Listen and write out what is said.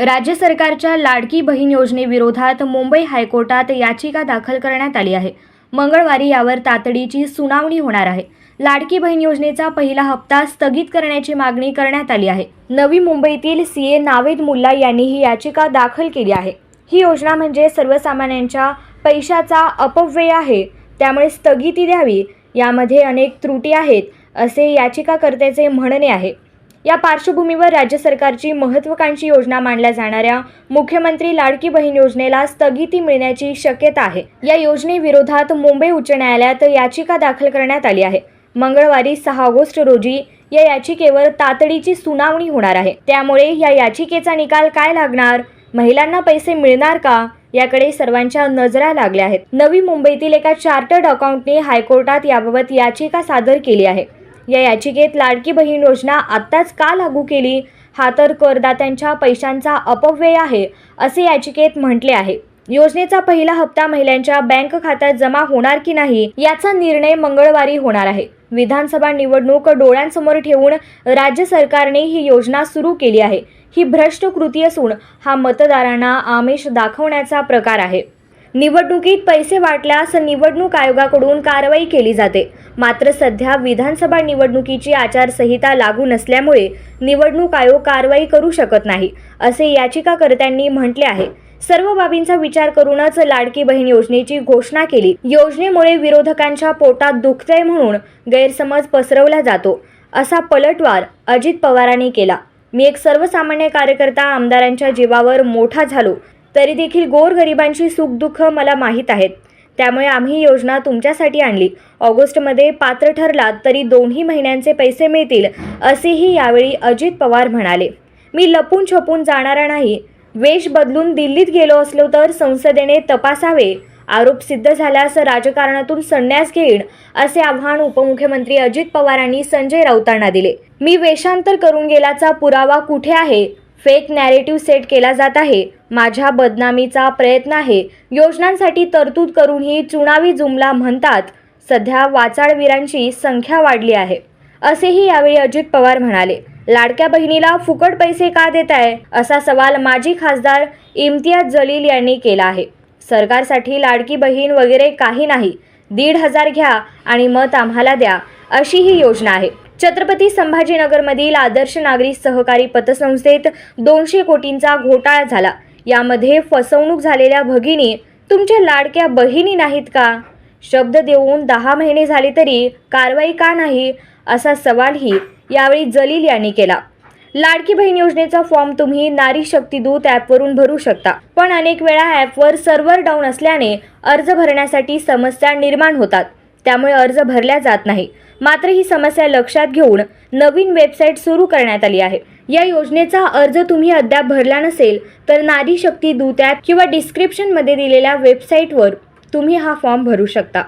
राज्य सरकारच्या लाडकी बहीण योजनेविरोधात मुंबई हायकोर्टात याचिका दाखल करण्यात आली आहे. मंगळवारी यावर तातडीची सुनावणी होणार आहे. लाडकी बहीण योजनेचा पहिला हप्ता स्थगित करण्याची मागणी करण्यात आली आहे. नवी मुंबईतील सी ए नावेद मुल्ला यांनी ही याचिका दाखल केली आहे. ही योजना म्हणजे सर्वसामान्यांच्या पैशाचा अपव्यय आहे. त्यामुळे स्थगिती द्यावी. यामध्ये अनेक त्रुटी आहेत असे याचिकाकर्त्याचे म्हणणे आहे. या पार्श्वभूमीवर राज्य सरकारची महत्त्वाकांक्षी योजना मानल्या जाणाऱ्या मुख्यमंत्री लाडकी बहीण योजनेला स्थगिती मिळण्याची शक्यता आहे. या योजनेविरोधात मुंबई उच्च न्यायालयात याचिका दाखल करण्यात आली आहे. मंगळवारी सहा ऑगस्ट रोजी या याचिकेवर तातडीची सुनावणी होणार आहे. त्यामुळे या याचिकेचा निकाल काय लागणार? महिलांना पैसे मिळणार का? याकडे सर्वांच्या नजरा लागल्या आहेत. नवी मुंबईतील एका चार्टर्ड अकाउंटने हायकोर्टात याबाबत याचिका सादर केली आहे. या याचिकेत लाडकी बहीण योजना आत्ताच का लागू केली? हा तर करदात्यांच्या पैशांचा अपव्यय आहे असे याचिकेत म्हटले आहे. योजनेचा पहिला हप्ता महिलांच्या बँक खात्यात जमा होणार की नाही याचा निर्णय मंगळवारी होणार आहे. विधानसभा निवडणूक डोळ्यांसमोर ठेवून राज्य सरकारने ही योजना सुरू केली आहे. ही भ्रष्ट कृती असून हा मतदारांना आमिष दाखवण्याचा प्रकार आहे. निवडणुकीत पैसे वाटल्यास निवडणूक आयोगाकडून कारवाई केली जाते. मात्र सध्या विधानसभा निवडणुकीची आचारसंहिता लागू नसल्यामुळे निवडणूक आयोग कारवाई करू शकत नाही असे याचिकाकर्त्यांनी म्हटले आहे. सर्व बाबींचा विचार करूनच लाडकी बहीण योजनेची घोषणा केली. योजनेमुळे विरोधकांच्या पोटात दुखतंय म्हणून गैरसमज पसरवला जातो असा पलटवार अजित पवारांनी केला. मी एक सर्वसामान्य कार्यकर्ता आमदारांच्या जीवावर मोठा झालो तरी देखील गोरगरिबांची सुखदुःख मला माहीत आहेत. त्यामुळे आम्ही ही योजना तुमच्यासाठी आणली. ऑगस्टमध्ये पात्र ठरलात तरी दोन्ही महिन्यांचे पैसे मिळतील असेही यावेळी अजित पवार म्हणाले. मी लपून छपून जाणारा नाही. वेश बदलून दिल्लीत गेलो असलो तर संसदेने तपासावे. आरोप सिद्ध झाल्यास राजकारणातून संन्यास घेईन असे आव्हान उपमुख्यमंत्री अजित पवारांनी संजय राऊतांना दिले. मी वेषांतर करून गेल्याचा पुरावा कुठे आहे? फेक नॅरेटिव्ह सेट केला जात आहे. माझ्या बदनामीचा प्रयत्न आहे. योजनांसाठी तरतूद करूनही चुनावी जुमला म्हणतात. सध्या वाचाळवीरांची संख्या वाढली आहे. असेही यावेळी अजित पवार म्हणाले. लाडक्या बहिणीला फुकट पैसे का देत आहे? असा सवाल माजी खासदार इम्तियाज जलील यांनी केला आहे. सरकारसाठी लाडकी बहीण वगैरे काही नाही. दीड हजार घ्या आणि मत आम्हाला द्या अशी ही योजना आहे. छत्रपती संभाजीनगरमधील आदर्श नागरी सहकारी पतसंस्थेत दोनशे कोटींचा घोटाळा झाला. यामध्ये फसवणूक झालेल्या भगिनी तुमच्या लाडक्या बहिणी नाहीत का? शब्द देऊन दहा महिने झाले तरी कारवाई का नाही? असा सवालही यावेळी जलील यांनी केला. लाडकी बहीण योजनेचा फॉर्म तुम्ही नारी शक्ती दूत ॲपवरून भरू शकता. पण अनेक वेळा ॲपवर सर्व्हर डाऊन असल्याने अर्ज भरण्यासाठी समस्या निर्माण होतात. त्यामुळे अर्ज भरल्या जात नाही. मात्र ही समस्या लक्षात घेऊन नवीन वेबसाईट सुरू करण्यात आली आहे. या योजनेचा अर्ज तुम्ही अद्याप भरला नसेल तर नारी शक्ती दूत ॲप किंवा डिस्क्रिप्शनमध्ये दिलेल्या वेबसाईटवर तुम्ही हा फॉर्म भरू शकता.